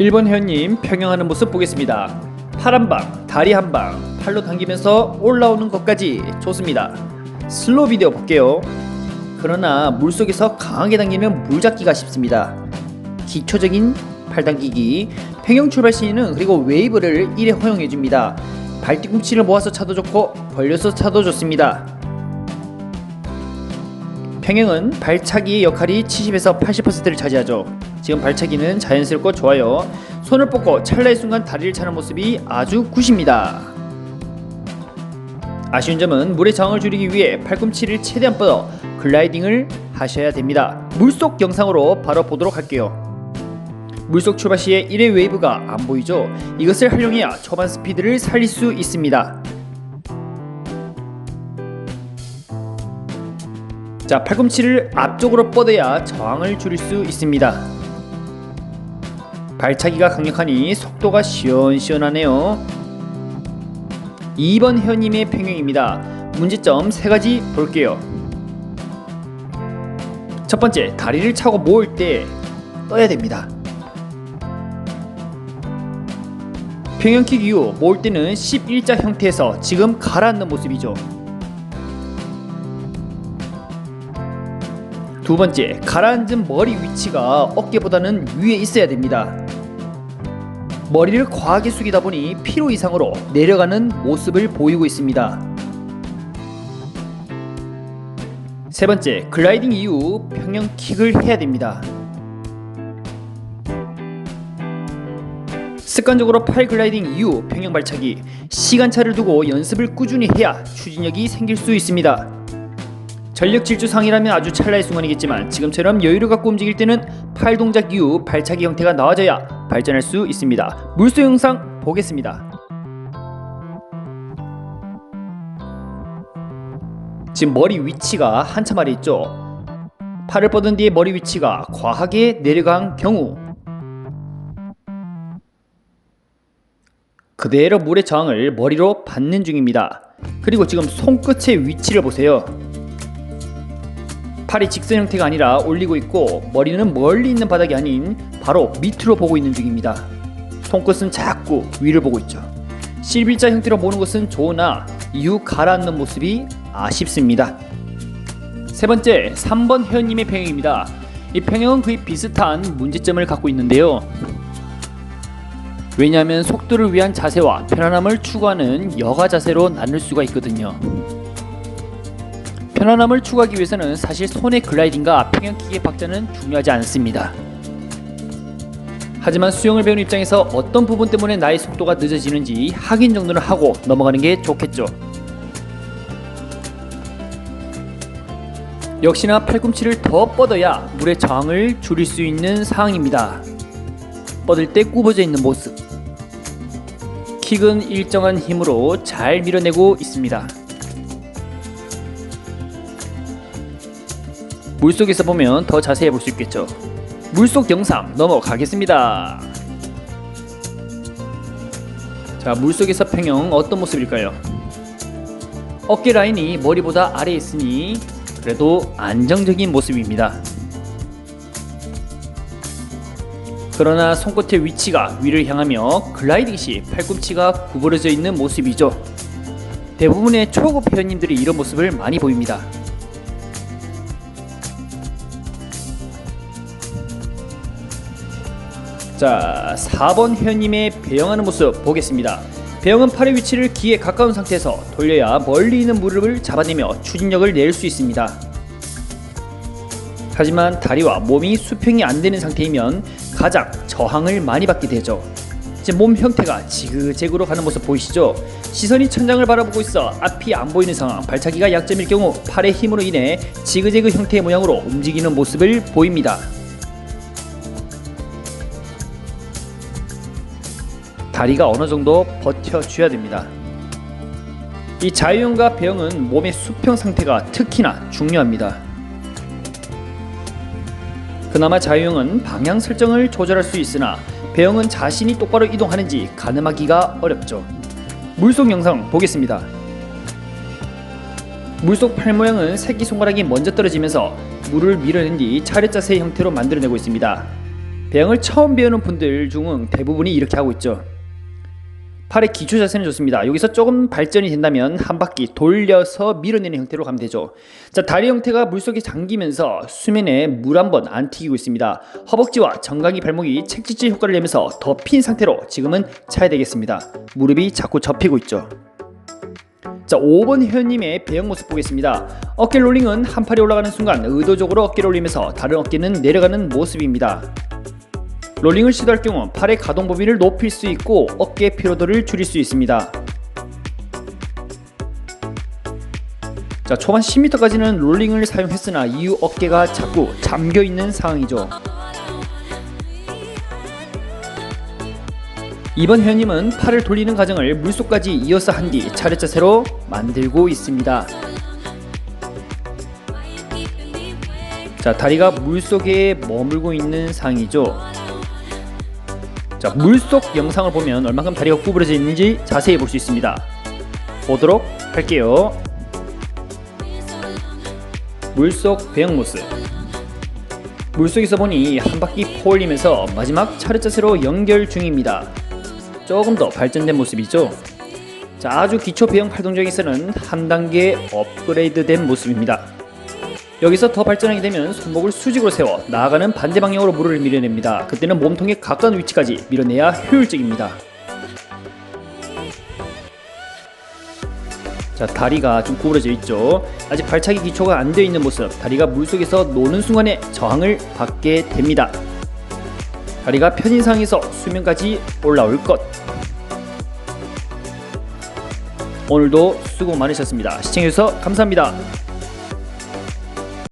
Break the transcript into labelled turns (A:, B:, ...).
A: 1번 회원님 평영하는 모습 보겠습니다. 팔 한 방, 다리 한 방, 팔로 당기면서 올라오는 것까지 좋습니다. 슬로우 비디오 볼게요. 그러나 물속에서 강하게 당기면 물잡기가 쉽습니다. 기초적인 팔 당기기, 평영 출발 시에는 그리고 웨이브를 1회 허용해 줍니다. 발 뒤꿈치를 모아서 차도 좋고 벌려서 차도 좋습니다. 평행은 발차기의 역할이 70에서 80%를 차지하죠. 지금 발차기는 자연스럽고 좋아요. 손을 뻗고 찰나의 순간 다리를 차는 모습이 아주 굿입니다. 아쉬운 점은 물의 저항을 줄이기 위해 팔꿈치를 최대한 뻗어 글라이딩을 하셔야 됩니다. 물속 영상으로 바로 보도록 할게요. 물속 출발 시에 1회 웨이브가 안 보이죠? 이것을 활용해야 초반 스피드를 살릴 수 있습니다. 자, 팔꿈치를 앞쪽으로 뻗어야 저항을 줄일 수 있습니다. 발차기가 강력하니 속도가 시원시원하네요. 2번 회원님의 평형입니다. 문제점 세 가지 볼게요. 첫 번째, 다리를 차고 모을 때 떠야 됩니다. 평형킥 이후 모을 때는 11자 형태에서 지금 가라앉는 모습이죠. 두 번째, 가라앉은 머리 위치가 어깨보다는 위에 있어야 됩니다. 머리를 과하게 숙이다 보니 피로 이상으로 내려가는 모습을 보이고 있습니다. 세 번째, 글라이딩 이후 평형 킥을 해야 됩니다. 습관적으로 팔 글라이딩 이후 평형 발차기 시간차를 두고 연습을 꾸준히 해야 추진력이 생길 수 있습니다. 전력 질주 상이라면 아주 찰나의 순간이겠지만 지금처럼 여유를 갖고 움직일 때는 팔 동작 이후 발차기 형태가 나와져야 발전할 수 있습니다. 물소 영상 보겠습니다. 지금 머리 위치가 한참 아래 있죠. 팔을 뻗은 뒤에 머리 위치가 과하게 내려간 경우 그대로 물의 저항을 머리로 받는 중입니다. 그리고 지금 손끝의 위치를 보세요. 팔이 직선 형태가 아니라 올리고 있고 머리는 멀리 있는 바닥이 아닌 바로 밑으로 보고 있는 중입니다. 손끝은 자꾸 위를 보고 있죠. 실빌자 형태로 보는 것은 좋으나 이후 가라앉는 모습이 아쉽습니다. 세 번째, 3번 회원님의 평형입니다. 이 평형은 거의 비슷한 문제점을 갖고 있는데요. 왜냐하면 속도를 위한 자세와 편안함을 추구하는 여가 자세로 나눌 수가 있거든요. 편안함을 추구하기 위해서는 사실 손의 글라이딩과 평형킥의 박자는 중요하지 않습니다. 하지만 수영을 배우는 입장에서 어떤 부분 때문에 나의 속도가 늦어지는지 확인 정도는 하고 넘어가는 게 좋겠죠. 역시나 팔꿈치를 더 뻗어야 물의 저항을 줄일 수 있는 상황입니다. 뻗을 때 굽어져 있는 모습. 킥은 일정한 힘으로 잘 밀어내고 있습니다. 물속에서 보면 더 자세히 볼 수 있겠죠. 물속 영상 넘어가겠습니다. 자, 물속에서 평형 어떤 모습일까요? 어깨 라인이 머리보다 아래에 있으니 그래도 안정적인 모습입니다. 그러나 손끝의 위치가 위를 향하며 글라이딩 시 팔꿈치가 구부러져 있는 모습이죠. 대부분의 초급 회원님들이 이런 모습을 많이 보입니다. 자, 4번 회원님의 배영하는 모습 보겠습니다. 배영은 팔의 위치를 귀에 가까운 상태에서 돌려야 멀리 있는 무릎을 잡아내며 추진력을 낼 수 있습니다. 하지만 다리와 몸이 수평이 안 되는 상태이면 가장 저항을 많이 받게 되죠. 몸 형태가 지그재그로 가는 모습 보이시죠? 시선이 천장을 바라보고 있어 앞이 안 보이는 상황, 발차기가 약점일 경우 팔의 힘으로 인해 지그재그 형태의 모양으로 움직이는 모습을 보입니다. 다리가 어느 정도 버텨줘야 됩니다. 이 자유형과 배영은 몸의 수평 상태가 특히나 중요합니다. 그나마 자유형은 방향 설정을 조절할 수 있으나 배영은 자신이 똑바로 이동하는지 가늠하기가 어렵죠. 물속 영상 보겠습니다. 물속 팔 모양은 새끼 손가락이 먼저 떨어지면서 물을 밀어낸 뒤 차례 자세 형태로 만들어내고 있습니다. 배영을 처음 배우는 분들 중은 대부분이 이렇게 하고 있죠. 팔의 기초 자세는 좋습니다. 여기서 조금 발전이 된다면 한 바퀴 돌려서 밀어내는 형태로 가면 되죠. 자, 다리 형태가 물속에 잠기면서 수면에 물 한 번 안 튀기고 있습니다. 허벅지와 정강이 발목이 책짓질 효과를 내면서 더핀 상태로 지금은 차야 되겠습니다. 무릎이 자꾸 접히고 있죠. 자, 5번 회원님의 배영 모습 보겠습니다. 어깨 롤링은 한 팔이 올라가는 순간 의도적으로 어깨를 올리면서 다른 어깨는 내려가는 모습입니다. 롤링을 시도할 경우 팔의 가동 범위를 높일 수 있고 어깨 피로도를 줄일 수 있습니다. 자, 초반 10m까지는 롤링을 사용했으나 이후 어깨가 자꾸 잠겨 있는 상황이죠. 이번 회원님은 팔을 돌리는 과정을 물속까지 이어서 한 뒤 차례 자세로 만들고 있습니다. 자, 다리가 물속에 머물고 있는 상황이죠. 자, 물속 영상을 보면 얼마큼 다리가 구부러져 있는지 자세히 볼 수 있습니다. 보도록 할게요. 물속 배영 모습. 물속에서 보니 한 바퀴 포올리면서 마지막 차례 자세로 연결 중입니다. 조금 더 발전된 모습이죠. 자, 아주 기초 배영 팔동작에서는 한 단계 업그레이드된 모습입니다. 여기서 더 발전하게 되면 손목을 수직으로 세워 나아가는 반대 방향으로 무릎을 밀어냅니다. 그때는 몸통에 가까운 위치까지 밀어내야 효율적입니다. 자, 다리가 좀 구부러져 있죠. 아직 발차기 기초가 안 되어 있는 모습. 다리가 물속에서 노는 순간에 저항을 받게 됩니다. 다리가 편인 상황에서 수면까지 올라올 것. 오늘도 수고 많으셨습니다. 시청해주셔서 감사합니다.